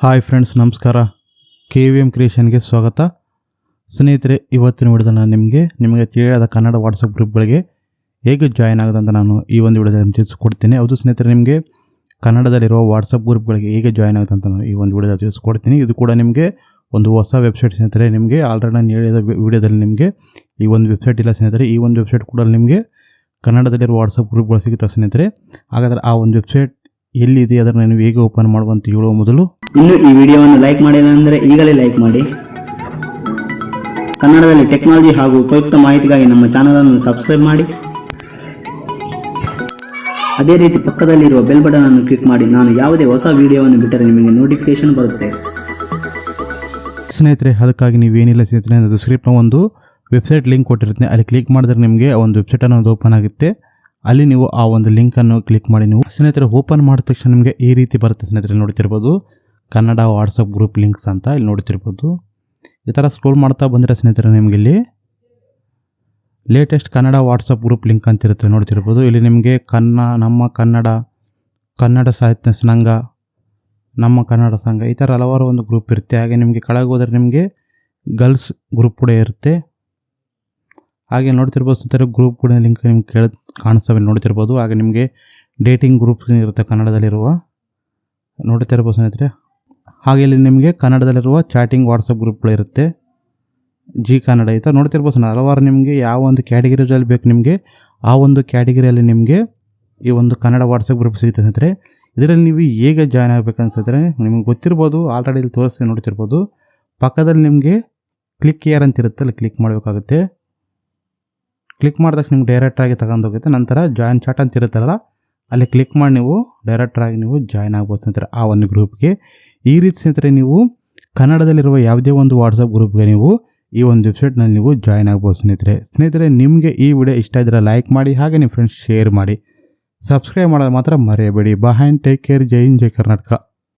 Hi friends, ನಮಸ್ಕಾರ. K V M ಕ್ರಿಯೇಷನ್ಗೆ ಸ್ವಾಗತ. ಸ್ನೇಹಿತರೆ, ಇವತ್ತಿನ ವಿಡಿಯೋದ ನಾನು ನಿಮಗೆ ನಿಮಗೆ ತಿಳಿಯಾದ ಕನ್ನಡ ವಾಟ್ಸಪ್ ಗ್ರೂಪ್ಗಳಿಗೆ ಹೇಗೆ ಜಾಯ್ನ್ ಆಗೋದಂತ ನಾನು ಈ ಒಂದು ವಿಡಿಯೋದಲ್ಲಿ ತಿಳಿಸ್ಕೊಡ್ತೀನಿ. ಅದು ಸ್ನೇಹಿತರೆ, ನಿಮಗೆ ಕನ್ನಡದಲ್ಲಿರುವ ವಾಟ್ಸಪ್ ಗ್ರೂಪ್ಗಳಿಗೆ ಹೇಗೆ ಜಾಯ್ನ್ ಆಗುತ್ತೆ ಅಂತ ನಾನು ಈ ಒಂದು ವಿಡಿಯೋದಲ್ಲಿ ತಿಳಿಸ್ಕೊಡ್ತೀನಿ. ಇದು ಕೂಡ ನಿಮಗೆ ಒಂದು ಹೊಸ ವೆಬ್ಸೈಟ್ ಸ್ನೇಹಿತರೆ. ನಿಮಗೆ ಆಲ್ರೆಡಿ ನಾನು ಹೇಳಿದ ವಿಡಿಯೋದಲ್ಲಿ ನಿಮಗೆ ಈ ಒಂದು ವೆಬ್ಸೈಟ್ ಇಲ್ಲ ಸ್ನೇಹಿತರೆ. ಈ ಒಂದು ವೆಬ್ಸೈಟ್ ಕೂಡ ನಿಮಗೆ ಕನ್ನಡದಲ್ಲಿರುವ ವಾಟ್ಸಪ್ ಗ್ರೂಪ್ಗಳು ಸಿಗುತ್ತೆ ಸ್ನೇಹಿತರೆ. ಹಾಗಾದರೆ ಆ ಒಂದು ವೆಬ್ಸೈಟ್ ಎಲ್ಲಿದೆ, ಅದನ್ನು ನೀವು ಹೇಗೆ ಓಪನ್ ಮಾಡುವಂತ ಹೇಳುವ ಮೊದಲು ಇನ್ನು ಈ ವಿಡಿಯೋವನ್ನು ಲೈಕ್ ಮಾಡಿಲ್ಲ ಅಂದರೆ ಈಗಲೇ ಲೈಕ್ ಮಾಡಿ. ಕನ್ನಡದಲ್ಲಿ ಟೆಕ್ನಾಲಜಿ ಹಾಗೂ ಉಪಯುಕ್ತ ಮಾಹಿತಿಗಾಗಿ ನಮ್ಮ ಚಾನಲನ್ನು ಸಬ್ಸ್ಕ್ರೈಬ್ ಮಾಡಿ. ಅದೇ ರೀತಿ ಪಕ್ಕದಲ್ಲಿರುವ ಬೆಲ್ ಬಟನ್ ಅನ್ನು ಕ್ಲಿಕ್ ಮಾಡಿ. ನಾನು ಯಾವುದೇ ಹೊಸ ವಿಡಿಯೋವನ್ನು ಬಿಟ್ಟರೆ ನಿಮಗೆ ನೋಟಿಫಿಕೇಶನ್ ಬರುತ್ತೆ. ಸ್ನೇಹಿತರೆ, ಅದಕ್ಕಾಗಿ ನೀವೇನಿಲ್ಲ ಸ್ನೇಹಿತರೆ ನಾನು ಸ್ಕ್ರಿಪ್ಟ್ನ ಒಂದು ವೆಬ್ಸೈಟ್ ಲಿಂಕ್ ಕೊಟ್ಟಿರುತ್ತೆ. ಅಲ್ಲಿ ಕ್ಲಿಕ್ ಮಾಡಿದ್ರೆ ನಿಮಗೆ ಒಂದು ವೆಬ್ಸೈಟ್ ಅನ್ನೋದು ಓಪನ್ ಆಗುತ್ತೆ. ಅಲ್ಲಿ ನೀವು ಆ ಒಂದು ಲಿಂಕನ್ನು ಕ್ಲಿಕ್ ಮಾಡಿ ನೀವು. ಸ್ನೇಹಿತರೆ ಓಪನ್ ಮಾಡಿದ ತಕ್ಷಣ ನಿಮಗೆ ಈ ರೀತಿ ಬರುತ್ತೆ ಸ್ನೇಹಿತರೆ, ನೋಡ್ತಿರ್ಬೋದು. ಕನ್ನಡ ವಾಟ್ಸಪ್ ಗ್ರೂಪ್ ಲಿಂಕ್ಸ್ ಅಂತ ಇಲ್ಲಿ ನೋಡ್ತಿರ್ಬೋದು. ಈ ಥರ ಸ್ಕ್ರೋಲ್ ಮಾಡ್ತಾ ಬಂದರೆ ಸ್ನೇಹಿತರೆ ನಿಮಗೆ ಇಲ್ಲಿ latest Kannada WhatsApp group link ಅಂತ ಇರುತ್ತೆ ನೋಡ್ತಿರ್ಬೋದು. ಇಲ್ಲಿ ನಿಮಗೆ ಕನ್ನ, ನಮ್ಮ ಕನ್ನಡ ಕನ್ನಡ ಸಾಹಿತ್ಯ ಸಂಘ ನಮ್ಮ ಕನ್ನಡ ಸಂಘ ಈ ಥರ ಹಲವಾರು ಒಂದು ಗ್ರೂಪ್ ಇರುತ್ತೆ. ಹಾಗೆ ನಿಮಗೆ ಕೆಳಗೆ ಹೋದರೆ ನಿಮಗೆ ಗರ್ಲ್ಸ್ ಗ್ರೂಪ್ ಕೂಡ ಇರುತ್ತೆ. ಹಾಗೆ ನೋಡ್ತಿರ್ಬೋದು ಸ್ನೇಹಿತರೆ ಗ್ರೂಪ್ ಕೂಡ ಲಿಂಕ್ ನಿಮ್ಗೆ ಕೇಳ, ಕಾಣಿಸ್ತವೆ ನೋಡ್ತಿರ್ಬೋದು. ಹಾಗೆ ನಿಮಗೆ ಡೇಟಿಂಗ್ ಗ್ರೂಪ್ ಇರುತ್ತೆ ಕನ್ನಡದಲ್ಲಿರುವ. ನೋಡ್ತಿರ್ಬೋದು ಸ್ನೇಹಿತರೆ. ಹಾಗೆ ಇಲ್ಲಿ ನಿಮಗೆ ಕನ್ನಡದಲ್ಲಿರುವ ಚಾಟಿಂಗ್ ವಾಟ್ಸಪ್ ಗ್ರೂಪ್ಗಳು ಇರುತ್ತೆ. ಜಿ ಕನ್ನಡ ಥರ ನೋಡ್ತಿರ್ಬೋದು ಸರ್. ಹಲವಾರು ನಿಮಗೆ ಯಾವ ಒಂದು ಕ್ಯಾಟಗಿರಿಯಲ್ಲಿ ಬೇಕು ನಿಮಗೆ, ಆ ಒಂದು ಕ್ಯಾಟಗಿರಿಯಲ್ಲಿ ನಿಮಗೆ ಈ ಒಂದು ಕನ್ನಡ ವಾಟ್ಸಪ್ ಗ್ರೂಪ್ ಸಿಗುತ್ತೆ ಸ್ನೇಹಿತರೆ. ಇದರಲ್ಲಿ ನೀವು ಹೇಗೆ ಜಾಯ್ನ್ ಆಗಬೇಕನ್ಸಿದ್ರೆ ನಿಮಗೆ ಗೊತ್ತಿರ್ಬೋದು ಆಲ್ರೆಡಿ ಇಲ್ಲಿ ತೋರಿಸಿ ನೋಡ್ತಿರ್ಬೋದು. ಪಕ್ಕದಲ್ಲಿ ನಿಮಗೆ ಕ್ಲಿಕ್ ಇಯರ್ ಅಂತ ಇರುತ್ತೆ ಅಲ್ಲಿ ಕ್ಲಿಕ್ ಮಾಡಬೇಕಾಗುತ್ತೆ. ಕ್ಲಿಕ್ ಮಾಡಿದಾಗ ನಿಮ್ಗೆ ಡೈರೆಕ್ಟಾಗಿ ತಗೊಂಡೋಗುತ್ತೆ. ನಂತರ ಜಾಯಿನ್ ಚಾಟ್ ಅಂತ ಇರುತ್ತಲ್ಲ ಅಲ್ಲಿ ಕ್ಲಿಕ್ ಮಾಡಿ ನೀವು ಡೈರೆಕ್ಟ್ರಾಗಿ ನೀವು ಜಾಯ್ನ್ ಆಗ್ಬೋದು ಸ್ನೇಹಿತರೆ ಆ ಒಂದು ಗ್ರೂಪ್ಗೆ ಈ ರೀತಿ ಸ್ನೇಹಿತರೆ, ನೀವು ಕನ್ನಡದಲ್ಲಿರುವ ಯಾವುದೇ ಒಂದು ವಾಟ್ಸಪ್ ಗ್ರೂಪ್ಗೆ ನೀವು ಈ ಒಂದು ವೆಬ್ಸೈಟ್ನಲ್ಲಿ ನೀವು ಜಾಯ್ನ್ ಆಗ್ಬೋದು ಸ್ನೇಹಿತರೆ. ಸ್ನೇಹಿತರೆ, ನಿಮಗೆ ಈ ವಿಡಿಯೋ ಇಷ್ಟ ಇದ್ದರೆ ಲೈಕ್ ಮಾಡಿ, ಹಾಗೆ ನಿಮ್ಮ ಫ್ರೆಂಡ್ಸ್ ಶೇರ್ ಮಾಡಿ. ಸಬ್ಸ್ಕ್ರೈಬ್ ಮಾಡೋದು ಮಾತ್ರ ಮರೆಯಬೇಡಿ. Bye and take care Jai Hind, Jai Karnataka.